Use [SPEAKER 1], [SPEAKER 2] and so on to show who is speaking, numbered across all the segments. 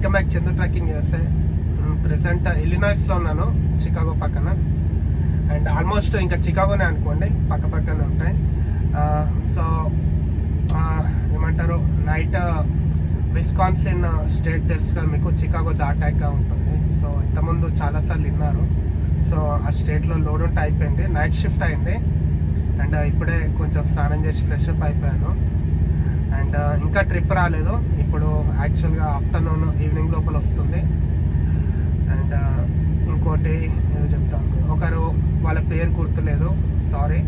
[SPEAKER 1] Welcome back Chandra trekking చేస్తే present ఇల్లినాయిస్లో ఉన్నాను చికాగో పక్కన. అండ్ ఆల్మోస్ట్ ఇంకా చికాగోనే అనుకోండి పక్క పక్కనే ఉంటాయి. సో ఏమంటారు నైట్ విస్కాన్సిన్ స్టేట్ తెలుసు కదా మీకు చికాగో దాటాక ఉంటుంది. సో ఇంతకుముందు చాలాసార్లు విన్నారు. సో ఆ స్టేట్లో లోడ్ ఉంటే అయిపోయింది. నైట్ షిఫ్ట్ అయింది. అండ్ ఇప్పుడే కొంచెం స్నానం చేసి ఫ్రెష్ అప్ అయిపోయాను. అండ్ ఇంకా ట్రిప్ రాలేదు. ఇప్పుడు యాక్చువల్గా ఆఫ్టర్నూన్ ఈవినింగ్ లోపల వస్తుంది. అండ్ ఇంకోటి ఏదో చెప్తాను ఒకరు వాళ్ళ పేరు గుర్తులేదు. సారీ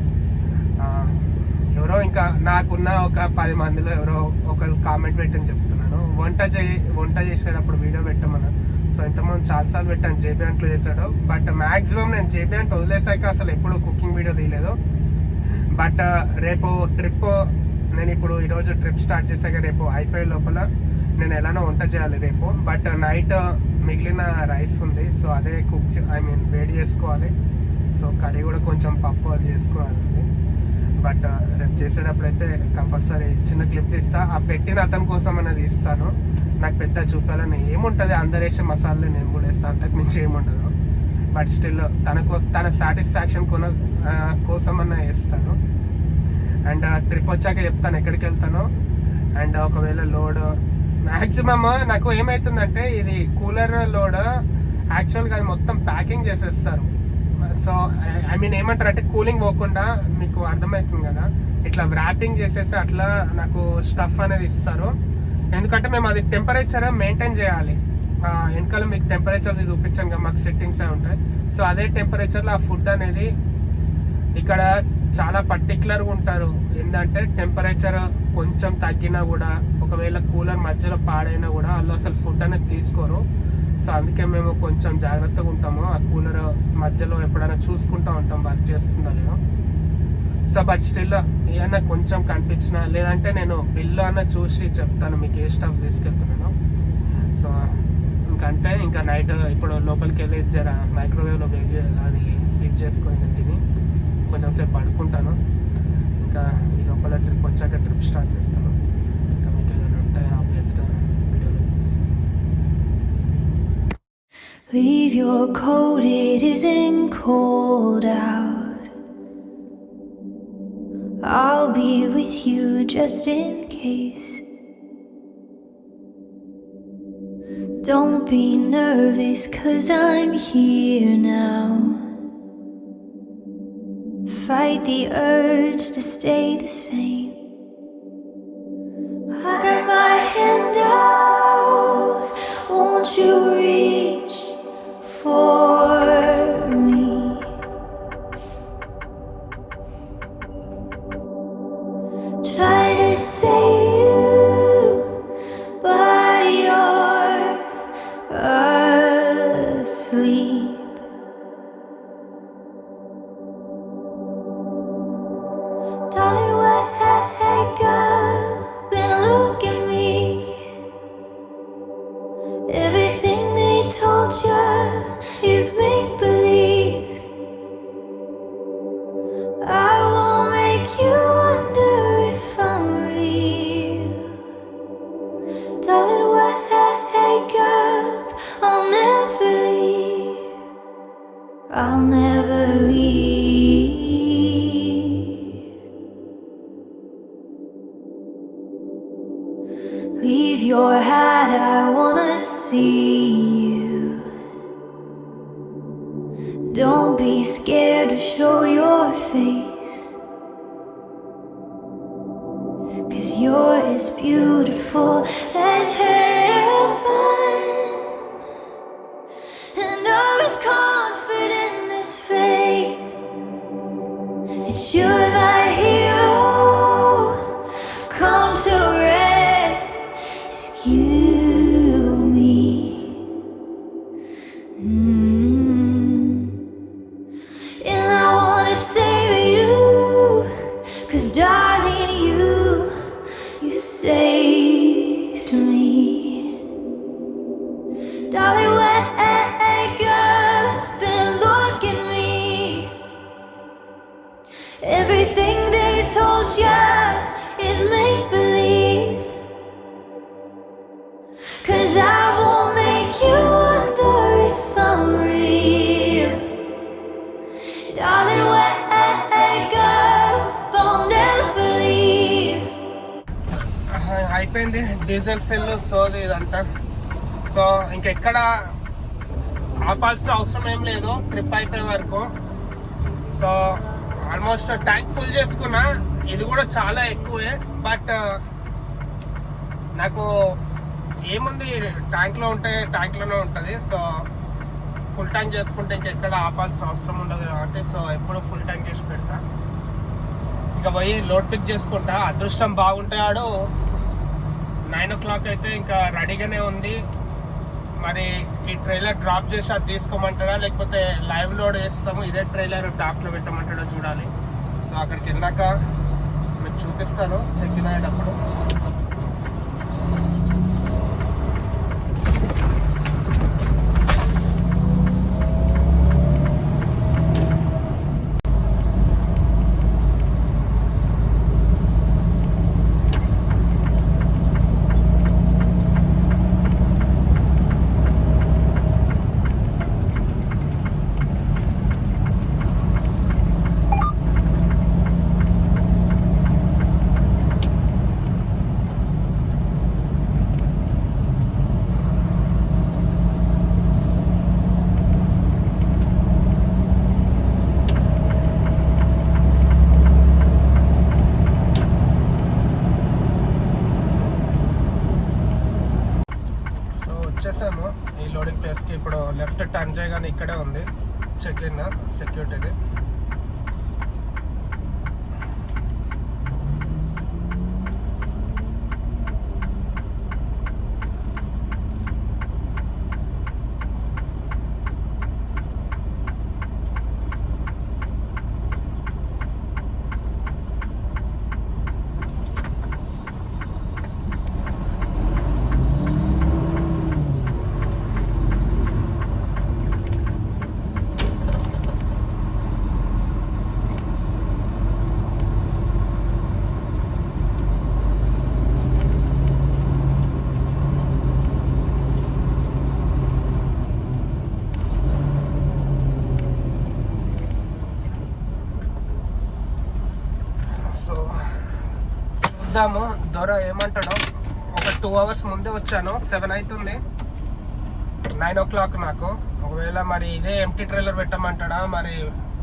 [SPEAKER 1] ఎవరో ఇంకా నాకున్న ఒక పది మందిలో ఎవరో ఒకరు కామెంట్ పెట్టని చెప్తున్నాను. వంట చే వంట చేసేటప్పుడు వీడియో పెట్టమని. సో ఇంతమంది చాలాసార్లు పెట్టాను. జేబీ అంట్లో చేశాడు. బట్ మ్యాక్సిమం నేను జేబీ అంట్ వదిలేసాక అసలు ఎప్పుడు కుకింగ్ వీడియో తీయలేదు. బట్ రేపు ట్రిప్ నేను ఇప్పుడు ఈరోజు ట్రిప్ స్టార్ట్ చేశాక రేపు అయిపోయే లోపల నేను ఎలానో వంట చేయాలి రేపు. బట్ నైట్ uh, మిగిలిన రైస్ ఉంది. సో అదే కుక్ ఐ మీన్ వేడి చేసుకోవాలి. సో కర్రీ కూడా కొంచెం పప్పు అది చేసుకోవాలి బట్ uh, రేపు చేసేటప్పుడు అయితే కంపల్సరీ చిన్న క్లిప్ తీస్తా. ఆ పెట్టిన అతని కోసం అనేది ఇస్తాను నాకు పెద్ద చూపాలని ఏముంటుంది? అందరు వేసే మసాలాలు నేను కూడా వేస్తాను అంతకు మించి ఏముండదు. బట్ స్టిల్ తన కోసం తన సాటిస్ఫాక్షన్ కొన కోసం అన్న వేస్తాను. అండ్ ట్రిప్ వచ్చాక చెప్తాను ఎక్కడికి వెళ్తానో. అండ్ ఒకవేళ లోడ్ మ్యాక్సిమమ్ నాకు ఏమవుతుందంటే ఇది కూలర్ లోడ్ యాక్చువల్గా అది మొత్తం ప్యాకింగ్ చేసేస్తారు. సో ఐ మీన్ ఏమంటారు అంటే కూలింగ్ పోకుండా మీకు అర్థమవుతుంది కదా. ఇట్లా వ్రాపింగ్ చేసేసి అట్లా నాకు స్టఫ్ అనేది ఇస్తారు. ఎందుకంటే మేము అది టెంపరేచర్ మెయింటైన్ చేయాలి. వెనకాల మీకు టెంపరేచర్ చూపించాను కదా మాకు సెట్టింగ్స్ అవి ఉంటాయి. సో అదే టెంపరేచర్లో ఆ ఫుడ్ అనేది ఇక్కడ చాలా పర్టికులర్గా ఉంటారు. ఏంటంటే టెంపరేచర్ కొంచెం తగ్గినా కూడా ఒకవేళ కూలర్ మధ్యలో పాడైనా కూడా వాళ్ళు అసలు ఫుడ్ అనేది తీసుకోరు. సో అందుకే మేము కొంచెం జాగ్రత్తగా ఉంటాము. ఆ కూలర్ మధ్యలో ఎప్పుడైనా చూసుకుంటూ ఉంటాం వర్క్ చేస్తుందా లేదో. సో బట్ స్టిల్ ఏమన్నా కొంచెం కనిపించిన లేదంటే నేను బిల్లు అన్న చూసి చెప్తాను మీకు ఏ స్టాఫ్ తీసుకెళ్తున్నాను. సో ఇంకంతే ఇంకా నైట్ ఇప్పుడు లోపలికి వెళ్ళి జర మైక్రోవేవ్లో వేడి అది హీట్ చేసుకొని తిని. కొంచెం సేపు పడుకుంటాను ఇంకా ఈ లోపల ట్రిప్ వచ్చాక ట్రిప్ స్టార్ట్ చేస్తాను ఇంకా మీకు ఏదైనా ఉంటే ఆబ్వియస్గా వీడియోలో చూపిస్తాను
[SPEAKER 2] Leave your coat, it isn't cold out. I'll be with you just in case. Don't be nervous, cause I'm here now. Fight the urge to stay the same.
[SPEAKER 1] అయిపోయింది డీజిల్ ఫిల్ సోది ఇదంతా. సో ఇంకెక్కడ ఆపాల్సిన అవసరం ఏం లేదు. Trip అయిపోయే వరకు. So almost tank full చేసుకున్నా. ఇది కూడా చాలా ఎక్కువే. బట్ నాకు ఏముంది? ట్యాంక్లో ఉంటే ట్యాంక్లోనే ఉంటుంది. సో ఫుల్ ట్యాంక్ చేసుకుంటే ఇంకెక్కడ ఆపాల్సిన అవసరం ఉండదు కాబట్టి సో ఎప్పుడు ఫుల్ ట్యాంక్ చేసి పెడతా. ఇంకా పోయి లోడ్ పిక్ చేసుకుంటా. అదృష్టం బాగుంటే ఆడు నైన్ ఓ క్లాక్ అయితే ఇంకా రెడీగానే ఉంది. మరి ఈ ట్రైలర్ డ్రాప్ చేసి అది తీసుకోమంటాడా లేకపోతే లైవ్ లోడ్ వేస్తాము? ఇదే ట్రైలర్ డాక్లో పెట్టమంటాడో చూడాలి. సో అక్కడికి వెళ్ళాక మీకు చూపిస్తాను. చెక్ ఇన్ అయ్యేటప్పుడు సో వచ్చేసాము. ఈ లోడింగ్ ప్లేస్కి ఇప్పుడు లెఫ్ట్ టర్న్ చేయగానే ఇక్కడే ఉంది. చెక్ ఇన్ సెక్యూరిటీది సో చూద్దాము. దొర ఏమంటాడో. ఒక టూ అవర్స్ ముందే వచ్చాను. సెవెన్ అవుతుంది నైన్ ఓ క్లాక్ నాకు. ఒకవేళ మరి ఇదే ఎంటీ ట్రైలర్ పెట్టమంటాడా? మరి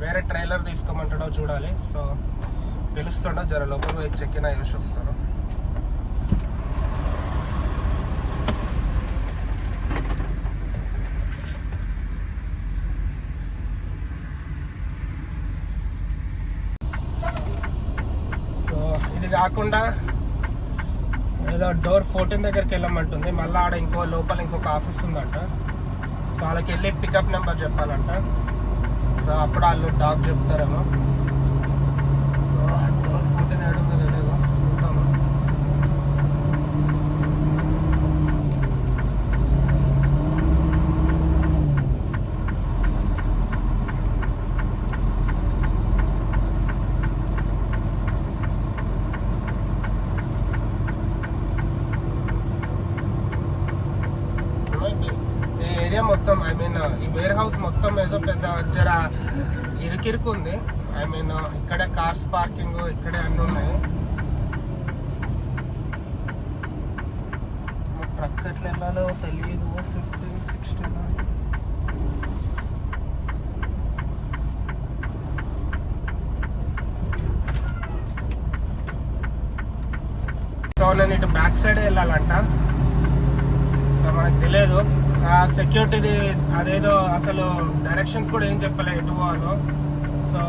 [SPEAKER 1] వేరే ట్రైలర్ తీసుకోమంటాడో చూడాలి. సో పిలుస్తుండో జర లోపల పోయి యూస్ వస్తాను సో ఇది కాకుండా ఏదో డోర్ ఫోర్టీన్ దగ్గరికి వెళ్ళమంటుంది. మళ్ళీ ఆడ ఇంకో లోపల ఇంకొక ఆఫీస్ ఉందంట. సో వాళ్ళకి వెళ్ళి పికప్ నెంబర్ చెప్పాలంట. సో అప్పుడు వాళ్ళు డాక్ చెప్తారేమో సో డోర్ ఫోర్టీన్ ఏడుందో తెలియదు చూద్దాము ఈ ఏరియా మొత్తం ఐ మీన్ ఈ వేర్ హౌస్ మొత్తం ఏదో పెద్ద జర ఇరుకిరుకు ఉంది ఐ మీన్ ఇక్కడే కార్స్ పార్కింగ్ ఇక్కడే అన్నీ ఉన్నాయి. ట్రక్ ఎట్లా వెళ్ళాలో తెలియదు ఫిఫ్టీన్ సిక్స్టీన్ సో నేను ఇటు బ్యాక్ సైడే వెళ్ళాలంట. సో మనకు తెలియదు ఆ సెక్యూరిటీది అదేదో అసలు డైరెక్షన్స్ కూడా ఏం చెప్పలే ఎటు పోవాలో. సో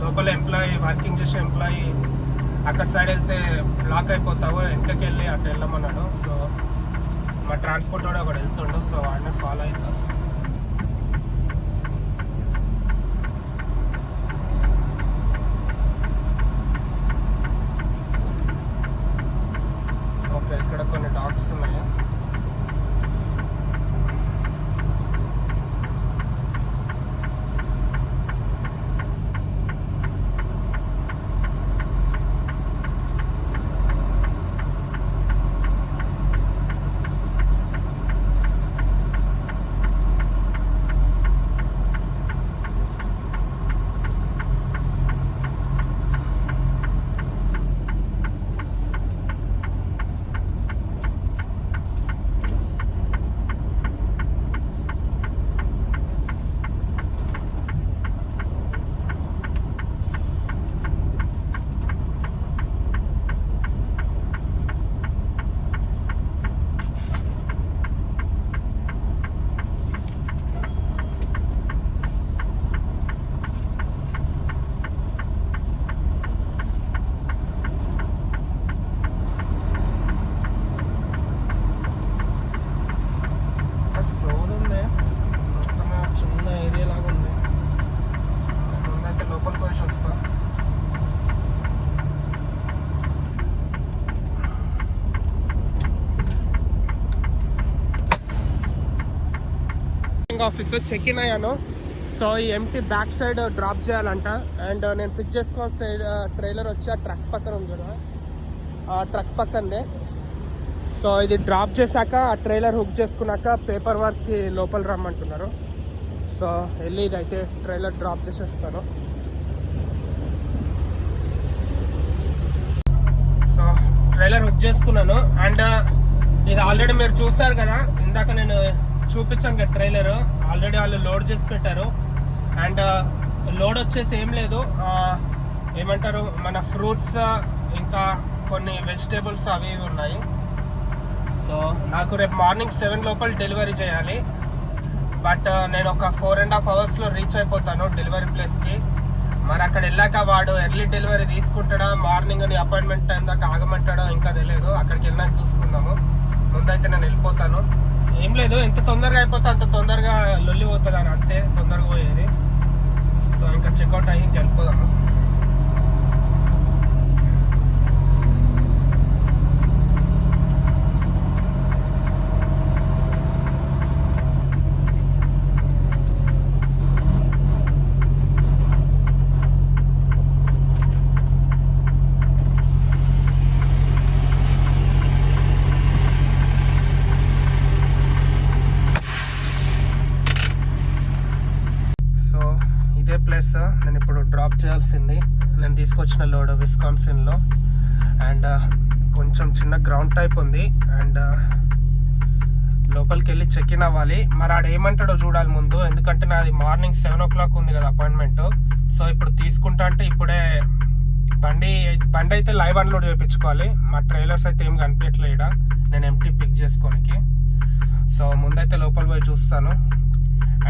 [SPEAKER 1] లోపల ఎంప్లాయీ వర్కింగ్ చేసే ఎంప్లాయీ అక్కడ సైడ్ వెళ్తే బ్లాక్ అయిపోతావు వెనకకి వెళ్ళి అటు వెళ్ళమన్నాడు. సో మా ట్రాన్స్పోర్ట్ కూడా అక్కడ వెళ్తుండు సో వాడిని ఫాలో అవుతాం ఓకే ఇక్కడ కొన్ని డాగ్స్ ఉన్నాయి ఆఫీస్లో చెక్ ఇన్ అయ్యాను. సో ఈ ఎంటీ బ్యాక్ సైడ్ డ్రాప్ చేయాలంట. అండ్ నేను పిక్ చేసుకోవాల్సిన సైడ్ ట్రైలర్ వచ్చి ఆ ట్రక్ పక్కన ఉంది చూడు. ఆ ట్రక్ పక్కనే. సో ఇది డ్రాప్ చేశాక ఆ ట్రైలర్ హుక్ చేసుకున్నాక పేపర్ వర్క్కి లోపల రమ్మంటున్నారు. సో వెళ్ళి ఇదైతే ట్రైలర్ డ్రాప్ చేసేస్తాను. సో ట్రైలర్ హుక్ చేసుకున్నాను. అండ్ ఇది ఆల్రెడీ మీరు చూసారు కదా ఇందాక నేను చూపించాం కదా ట్రైలర్ ఆల్రెడీ వాళ్ళు లోడ్ చేసి పెట్టారు. అండ్ లోడ్ uh, వచ్చేసి ఏం లేదు. ఏమంటారు? మన ఫ్రూట్స్ ఇంకా కొన్ని వెజిటేబుల్స్ అవి ఇవి ఉన్నాయి. సో నాకు రేపు మార్నింగ్ సెవెన్ లోపల డెలివరీ చేయాలి. బట్ uh, నేను ఒక ఫోర్ అండ్ హాఫ్ అవర్స్లో రీచ్ అయిపోతాను డెలివరీ ప్లేస్కి మరి అక్కడ వెళ్ళాక వాడు ఎర్లీ డెలివరీ తీసుకుంటాడా? మార్నింగ్ నీ అపాయింట్మెంట్ టైం దాకా ఆగమంటాడో ఇంకా తెలియదు అక్కడికి వెళ్ళినాక చూసుకుందాము. ముందైతే నేను వెళ్ళిపోతాను. ఏం లేదు ఎంత తొందరగా అయిపోతే అంత తొందరగా లొల్లి పోతుంది అని అంతే తొందరగా పోయేది. సో ఇంకా చెక్అవుట్ అయ్యి ఇంక వెళ్ళిపోదాము సో ఇదే ప్లేస్ నేను ఇప్పుడు డ్రాప్ చేయాల్సింది నేను లోడ్ విస్కాన్సిన్లో. అండ్ uh, కొంచెం చిన్న గ్రౌండ్ టైప్ ఉంది. అండ్ uh, లోపలికి వెళ్ళి చెక్ ఇన్ అవ్వాలి. మరి ఆడ ఏమంటాడో చూడాలి ముందు. ఎందుకంటే నాది మార్నింగ్ సెవెన్ ఓ క్లాక్ ఉంది కదా అపాయింట్మెంట్. సో ఇప్పుడు తీసుకుంటా అంటే ఇప్పుడే బండి బండి అయితే లైవ్ అన్లోడ్ చేయించుకోవాలి మా ట్రైలర్స్ అయితే ఏం కనిపించట్లేదు నేను ఎంటీ పిక్ చేసుకోనికి. సో ముందైతే లోపల పోయి చూస్తాను.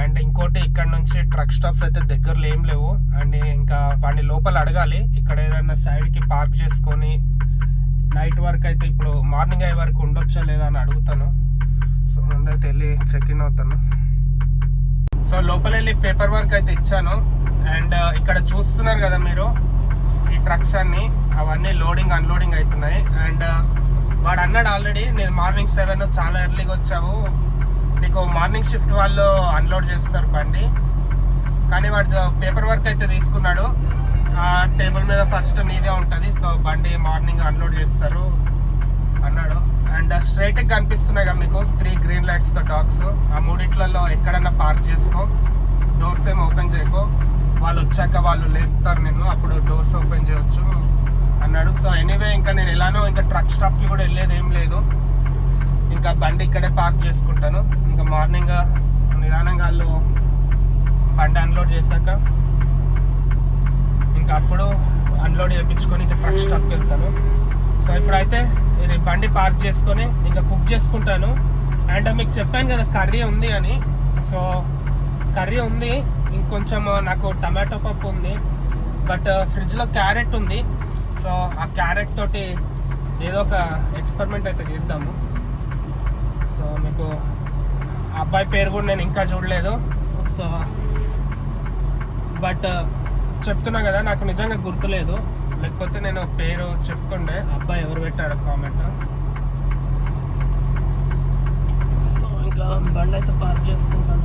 [SPEAKER 1] అండ్ ఇంకోటి ఇక్కడ నుంచి ట్రక్ స్టాప్స్ అయితే దగ్గరలో ఏం లేవు. అండ్ ఇంకా వాడిని లోపల అడగాలి. ఇక్కడ ఏదైనా సైడ్కి పార్క్ చేసుకొని నైట్ వరకు అయితే ఇప్పుడు మార్నింగ్ అయ్యే వరకు ఉండొచ్చా లేదా అని అడుగుతాను. సో ముందైతే వెళ్ళి చెక్ ఇన్ అవుతాను. సో లోపల వెళ్ళి పేపర్ వర్క్ అయితే ఇచ్చాను. అండ్ ఇక్కడ చూస్తున్నారు కదా మీరు ఈ ట్రక్స్ అన్ని. అవన్నీ లోడింగ్ అన్లోడింగ్ అవుతున్నాయి. అండ్ వాడు అన్నాడు ఆల్రెడీ నేను మార్నింగ్ సెవెన్ చాలా ఎర్లీగా వచ్చావు. నీకు మార్నింగ్ షిఫ్ట్ వాళ్ళు అన్లోడ్ చేస్తారు బండి. కానీ వాడు పేపర్ వర్క్ అయితే తీసుకున్నాడు. ఆ టేబుల్ మీద ఫస్ట్ నీదే ఉంటుంది. సో బండి మార్నింగ్ అన్లోడ్ చేస్తారు అన్నాడు. అండ్ స్ట్రైట్గా కనిపిస్తున్నాయి కదా మీకు త్రీ గ్రీన్ లైట్స్తో డాగ్స్ ఆ మూడిట్లలో ఎక్కడన్నా పార్క్ చేసుకో. డోర్స్ ఏం ఓపెన్ చేయకో. వాళ్ళు వచ్చాక వాళ్ళు లేపుతారు నేను అప్పుడు డోర్స్ ఓపెన్ చేయొచ్చు అన్నాడు. సో ఎనీవే ఇంకా నేను ఎలానో ఇంకా ట్రక్ స్టాప్కి కూడా వెళ్ళేది ఏం లేదు. ఇంకా బండి ఇక్కడే పార్క్ చేసుకుంటాను. ఇంకా మార్నింగ్ నిదానంగా వాళ్ళు బండి అన్లోడ్ చేశాక ఇంకా అప్పుడు అన్లోడ్ చేయించుకొని ఇంకా ట్రక్ స్టాప్కి వెళ్తాను. సో ఇప్పుడైతే ఇది బండి పార్క్ చేసుకొని ఇంకా కుక్ చేసుకుంటాను. అండ్ మీకు చెప్పాను కదా కర్రీ ఉంది అని. సో కర్రీ ఉంది ఇంకొంచెం నాకు టమాటో పప్పు ఉంది బట్ ఫ్రిడ్జ్లో క్యారెట్ ఉంది. సో ఆ క్యారెట్ తోటి ఏదో ఒక ఎక్స్పెరిమెంట్ అయితే చేద్దాము. సో మీకు అబ్బాయి పేరు కూడా నేను ఇంకా చూడలేదు. సో బట్ చెప్తున్నా కదా నాకు నిజంగా గుర్తులేదు. లేకపోతే నేను పేరు చెప్తుండే. అబ్బాయి ఎవరు పెట్టాడు కామెంట్ సో ఇంకా బండి అయితే పార్క్ చేసుకుంటాను.